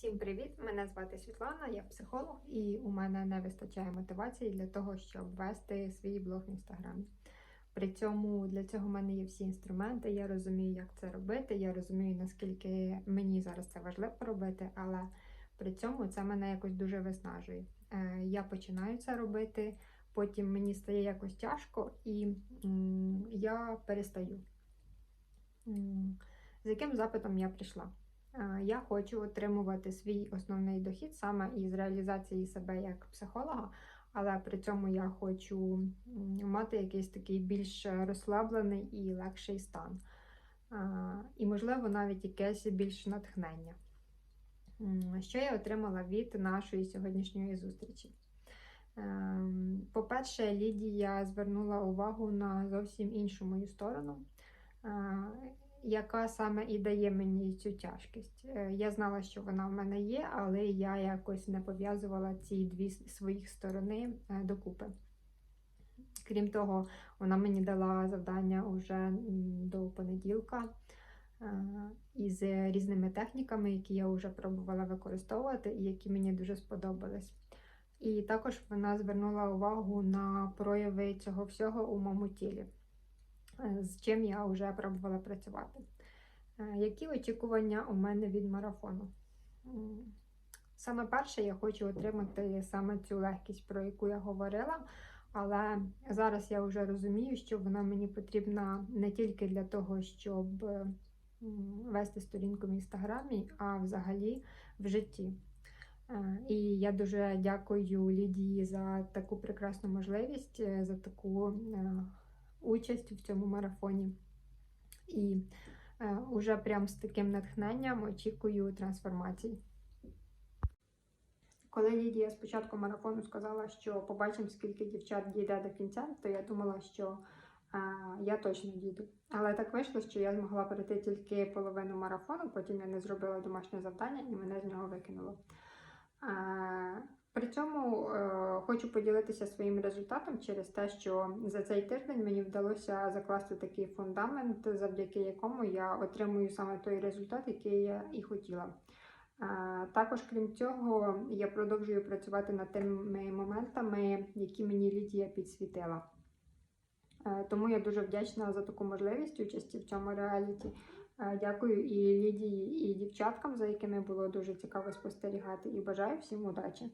Всім привіт! Мене звати Світлана, я психолог, і у мене не вистачає мотивації для того, щоб вести свій блог в інстаграмі. При цьому для цього в мене є всі інструменти. Я розумію, як це робити. Я розумію, наскільки мені зараз це важливо робити, але при цьому це мене якось дуже виснажує. Е, Я починаю це робити, потім мені стає якось тяжко, і я перестаю. З яким запитом я прийшла? Е, Я хочу отримувати свій основний дохід саме із реалізації себе як психолога, але при цьому я хочу мати якийсь такий більш розслаблений і легший стан. Е, І, можливо, навіть якесь більш натхнення. Що я отримала від нашої сьогоднішньої зустрічі? Ем, По-перше, Лідія звернула увагу на зовсім іншу мою сторону. Яка саме і дає мені цю тяжкість. Е, Я знала, що вона в мене є, але я якось не пов'язувала ці дві своїх сторони е, докупи. Крім того, вона мені дала завдання уже до понеділка е, із різними техніками, які я вже пробувала використовувати і які мені дуже сподобались. І також вона звернула увагу на прояви цього всього у моєму тілі з чим я вже пробувала працювати. Е, Які очікування у мене від марафону? Саме перше, я хочу отримати саме цю легкість, про яку я говорила, але зараз я вже розумію, що вона мені потрібна не тільки для того, щоб е, вести сторінку в інстаграмі, а взагалі в житті. Е, І я дуже дякую Лідії за таку прекрасну можливість, е, за таку е, участь в цьому марафоні. І е, уже прям з таким натхненням очікую трансформації. Коли Лідія спочатку марафону сказала, що побачимо, скільки дівчат дійде до кінця, то я думала, що е, я точно дійду. Але так вийшло, що я змогла пройти тільки половину марафону, потім я не зробила домашнє завдання і мене з нього викинуло. Е, При цьому е, хочу поділитися своїм результатом через те, що за цей тиждень мені вдалося закласти такий фундамент, завдяки якому я отримую саме той результат, який я і хотіла. Також, крім цього, я продовжую працювати над тими моментами, які мені Лідія підсвітила. Тому я дуже вдячна за таку можливість участі в цьому реаліті. Дякую і Лідії, і дівчаткам, за якими було дуже цікаво спостерігати, і бажаю всім удачі.